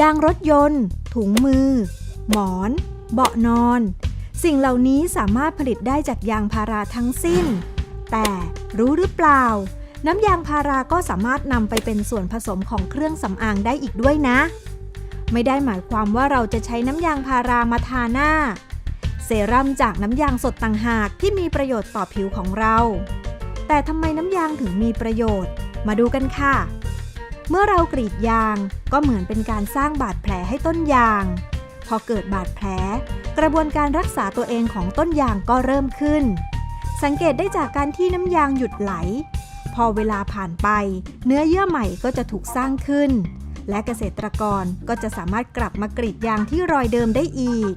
ยางรถยนต์ ถุงมือ หมอน เบาะนอน สิ่งเหล่านี้สามารถผลิตได้จากยางพาราทั้งสิ้น แต่รู้หรือเปล่า น้ำยางพาราก็สามารถนำไปเป็นส่วนผสมของเครื่องสำอางได้อีกด้วยนะ ไม่ได้หมายความว่าเราจะใช้น้ำยางพารามาทาหน้า เซรั่มจากน้ำยางสดต่างหากที่มีประโยชน์ต่อผิวของเรา แต่ทำไมน้ำยางถึงมีประโยชน์ มาดูกันค่ะ เมื่อเรากรีดยางก็เหมือนเป็นการสร้างบาดแผลให้ต้นยาง พอเกิดบาดแผล กระบวนการรักษาตัวเองของต้นยางก็เริ่มขึ้น สังเกตได้จากการที่น้ำยางหยุดไหล พอเวลาผ่านไป เนื้อเยื่อใหม่ก็จะถูกสร้างขึ้น และเกษตรกรก็จะสามารถกลับมากรีดยางที่รอยเดิมได้อีก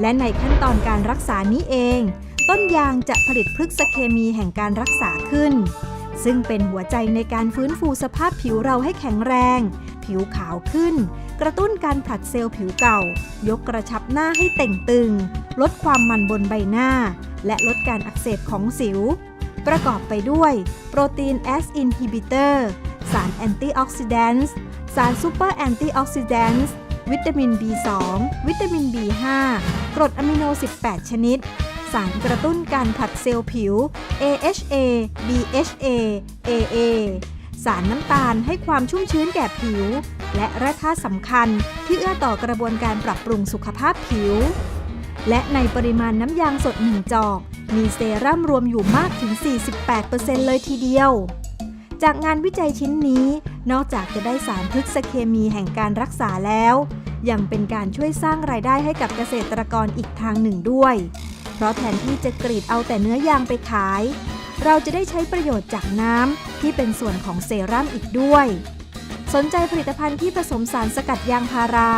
และในขั้นตอนการรักษานี้เอง ต้นยางจะผลิตพฤกษเคมีแห่งการรักษาขึ้น ซึ่งเป็นหัวใจในการฟื้นฟูสภาพผิวเราให้แข็งแรง ผิวขาวขึ้น กระตุ้นการผลัดเซลล์ผิวเก่า ยกกระชับหน้าให้เต่งตึง ลดความมันบนใบหน้า และลดการอักเสบของสิว ประกอบไปด้วย โปรตีน S inhibitor สารแอนตี้ออกซิแดนต์สารซูเปอร์แอนตี้ออกซิแดนต์วิตามิน B2 วิตามิน B5 กรดอะมิโน 18 ชนิด สารกระตุ้นการผัดเซลล์ผิว AHA BHA AA สารน้ำตาลให้ความชุ่มชื้นแก่ผิว และแร่ธาตุสำคัญที่เอื้อต่อกระบวนการปรับปรุงสุขภาพผิว และในปริมาณน้ำยางสด1จอก มีเซรั่มรวมอยู่มากถึง 48%เลยทีเดียว จากงานวิจัยชิ้นนี้ นอกจากจะได้สารพฤกษเคมีแห่งการรักษาแล้ว ยังเป็นการช่วยสร้างรายได้ให้กับเกษตรกรอีกทางหนึ่งด้วย เพราะแทนที่จะกรีดเอาแต่เนื้อยางไปขาย เราจะได้ใช้ประโยชน์จากน้ำที่เป็นส่วนของเซรั่มอีกด้วย สนใจผลิตภัณฑ์ที่ผสมสารสกัดยางพารา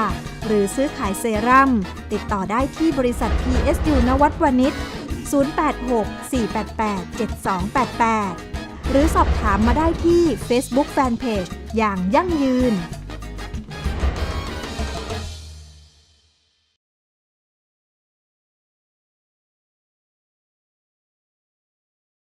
หรือซื้อขายเซรั่มติดต่อได้ที่บริษัท PSU นวัตวณิช086-488-7288 หรือสอบถามมาได้ที่ Facebook Fanpage อย่างยั่งยืน